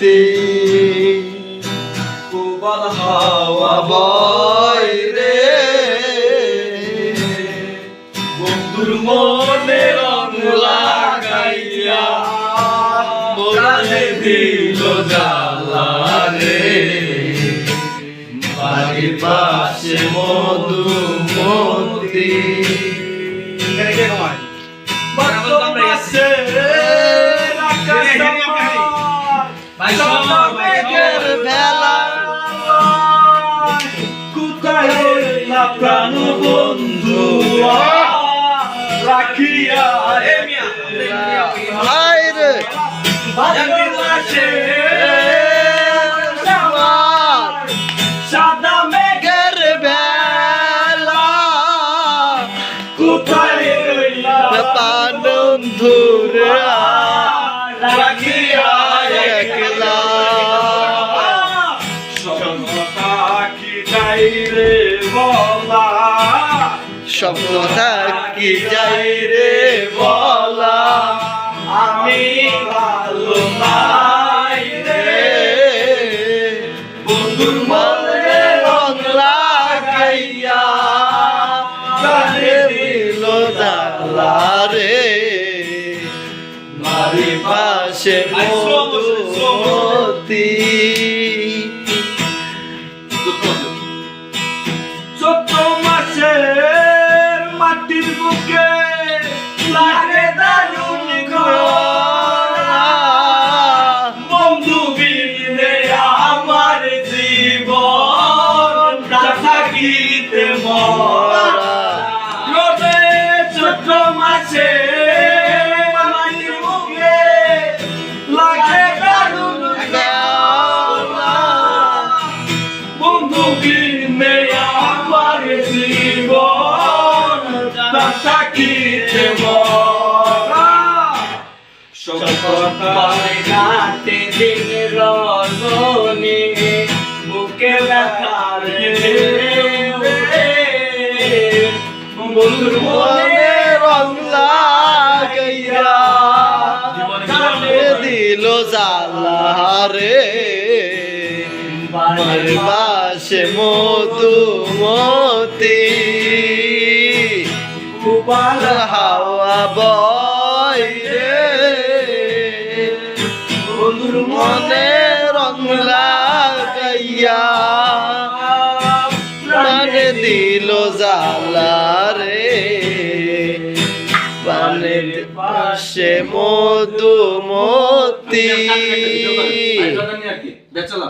মতি। কুবল হাওয়া বয় রে। বন্ধুর মনে রং লাগাইয়া মোরালে দিল জ্বালা রে। বাড়ির পাশে মধুমতি। বাসে মেঘের ভেলা কোথায় রইলা প্রাণ বন্ধু রাখিয়া হায় ভালোবাসে সাদা মেঘের মেঘের কোথায় রইলা পানন্ধুরে রাখিয়া যাই রে বলা। স্বপ্ন থাকি যাই রে বলা। আমি ভালো নাই রে। বন্ধুর মনে রং লাগাইয়া দিল দালা রে মারি পাশে মধুমতি মরা কাটে দিন রজনী বুকে ব্যথার বন্ধুর মনে রং লাগাইয়া দিল জালা রে মার পাশে উপাল হাওয়া বয় রে বন্ধুর মনে রং লাগাইয়া মানে দিল জালা রে পানে পাশে মধুমতি বেচলা